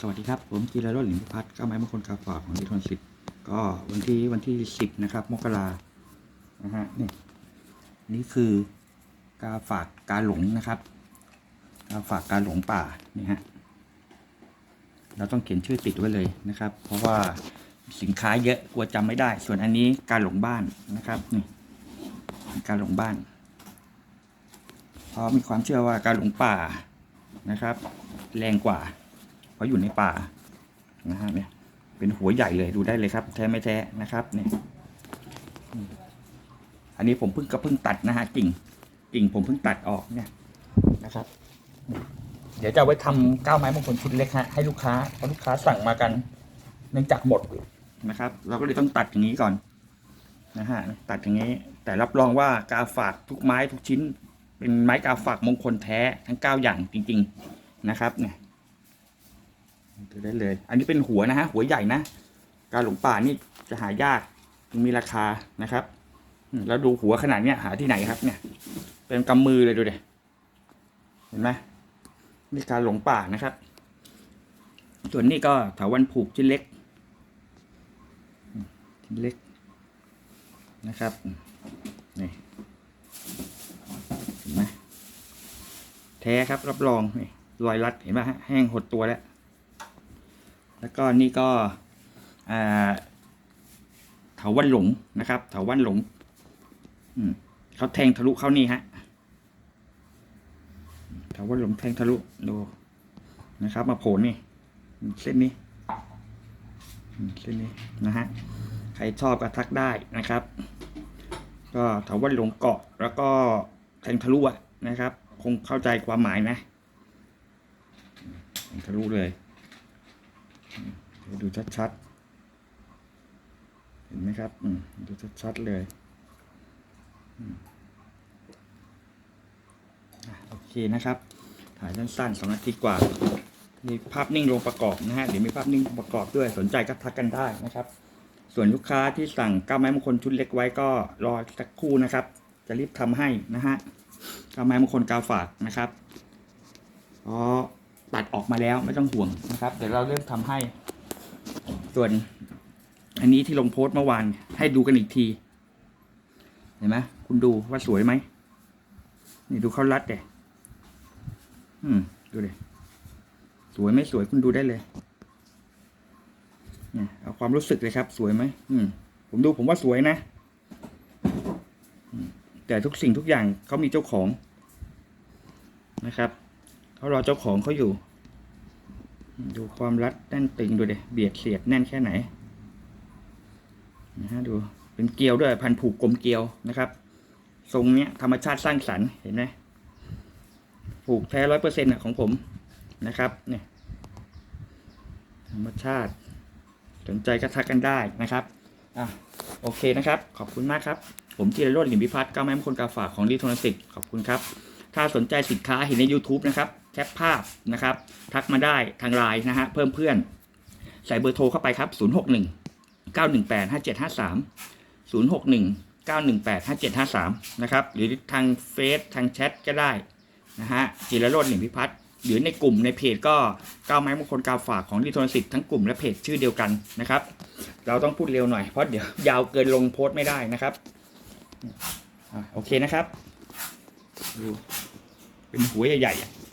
สวัสดีครับ ผมกีรโรจน์หลิมพิพัฒน์ก้าไม้มงคลกาฝากของดิทนสิทธิ์ก็วันที่วันที่สิบนะครับ มกรานะฮะนี่นี่คือกาฝากกาหลงนะครับ กาฝากกาหลงป่านี่ฮะเราต้องเขียนชื่อติดไว้เลยนะครับ เพราะว่าสินค้าเยอะกลัวจำไม่ได้ ส่วนอันนี้การหลงบ้านนะครับนี่การหลงบ้านเพราะมีความเชื่อว่าการหลงป่านะครับ แรงกว่า เพราะอยู่ในป่านะฮะเนี่ยเป็นหัวใหญ่เลยดูได้เลยครับ แท้ไม่แท้นะครับเนี่ยอันนี้ผมเพิ่งก็เพิ่งตัดนะฮะกิ่งกิ่งผมเพิ่งตัดออกเนี่ยนะครับ เดี๋ยวจะเอาไว้ทำก้าวไม้มงคลชุดเล็กฮะให้ลูกค้าเพราะลูกค้าสั่งมากัน เนื่องจากหมดนะครับ เราก็เลยต้องตัดอย่างนี้ก่อนนะฮะตัดอย่างนี้ แต่รับรองว่ากาฝากทุกไม้ทุกชิ้น เป็นไม้กาฝากมงคลแท้ทั้งเก้าอย่างจริง ๆ นะครับเนี่ย ดูได้เลย อันนี้เป็นหัวนะฮะ หัวใหญ่นะ การหลงป่านี่จะหายากมีราคานะครับ แล้วดูหัวขนาดเนี้ยหาที่ไหนครับ เนี่ย เป็นกำมือเลยดูเดเห็นไหมนี่การหลงป่านะครับ ส่วนนี้ก็เถาวันผูกชิ้นเล็กชิ้นเล็กนะครับ นี่เห็นไหมแท้ครับรับรองนี่รอยรัดเห็นไหมฮะแห้งหดตัวแล้ว แล้วก็นี่ก็เถาวันหลงนะครับ เถาวันหลงเขาแทงทะลุเข้านี่ฮะเถาวันหลงแทงทะลุดูนะครับ มาโผล่นี่เส้นนี้เส้นนี้นะฮะใครชอบก็ทักได้นะครับ ก็เถาวันหลงเกาะ แล้วก็แทงทะลุอะนะครับ คงเข้าใจความหมายนะแทงทะลุเลย ดูชัดๆ เห็นไหมครับดูชัดๆเลยอโอเคนะครับ ถ่ายสั้นๆสองนาทีกว่า มีภาพนิ่งลงประกอบนะฮะเดี๋ยวมีภาพนิ่งประกอบด้วยสนใจก็ทักกันได้นะครับ ส่วนลูกค้าที่สั่งก้าวไม้มงคลชุดเล็กไว้ก็รอสักครู่นะครับ จะรีบทำให้นะฮะก้าวไม้มงคลกาวฝากนะครับเพราะ ตัดออกมาแล้วไม่ต้องห่วงนะครับ เดี๋ยวเราเริ่มทำให้ ส่วน อันนี้ที่ลงโพสต์เมื่อวานให้ดูกันอีกที เห็นไหมคุณดูว่าสวยไหมนี่ดูเขารัดเดอืมดูเดสวยไม่สวยคุณดูได้เลยเนี่ยเอาความรู้สึกเลยครับ สวยไหมอืม ผมดูผมว่าสวยนะแต่ทุกสิ่งทุกอย่างเขามีเจ้าของนะครับ เขารอเจ้าของเขาอยู่ ดูความรัดแน่นตึงดูเดเบียดเสียดแน่นแค่ไหนนะฮะดูเป็นเกลียวด้วยพันผูกกลมเกลียวนะครับ ทรงเนี้ยธรรมชาติสร้างสรรค์เห็นไหมผูกแท้ร้อยเปอร์เซ็นต์ของผมนะครับเนี่ยธรรมชาติ สนใจก็ทักกันได้นะครับอะโอเคนะครับ ขอบคุณมากครับ ผมธีรโรจน์หลิมพิพัฒน์ก้าวแม่มคลกาฝากของดีโทนสิทธิ์ขอบคุณครับ ถ้าสนใจสินค้าเห็นใน YouTube นะครับ แคปภาพนะครับ ทักมาได้ทางไลน์นะฮะเพิ่มเพื่อน ใส่เบอร์โทรเข้าไปครับ 061 918 5753 061 918 5753 นะครับ หรือทางเฟซทางแชทก็ได้นะฮะจิรโรจน์หลิมพิพัฒน์หรือในกลุ่มในเพจก็ก้าวไม้มงคลกาวฝากของดีโทนสิทธิ์ทั้งกลุ่มและเพจชื่อเดียวกันนะครับ เราต้องพูดเร็วหน่อยเพราะเดี๋ยวยาวเกินลงโพสต์ไม่ได้นะครับโอเคนะครับดูเป็นหัวใหญ่ๆ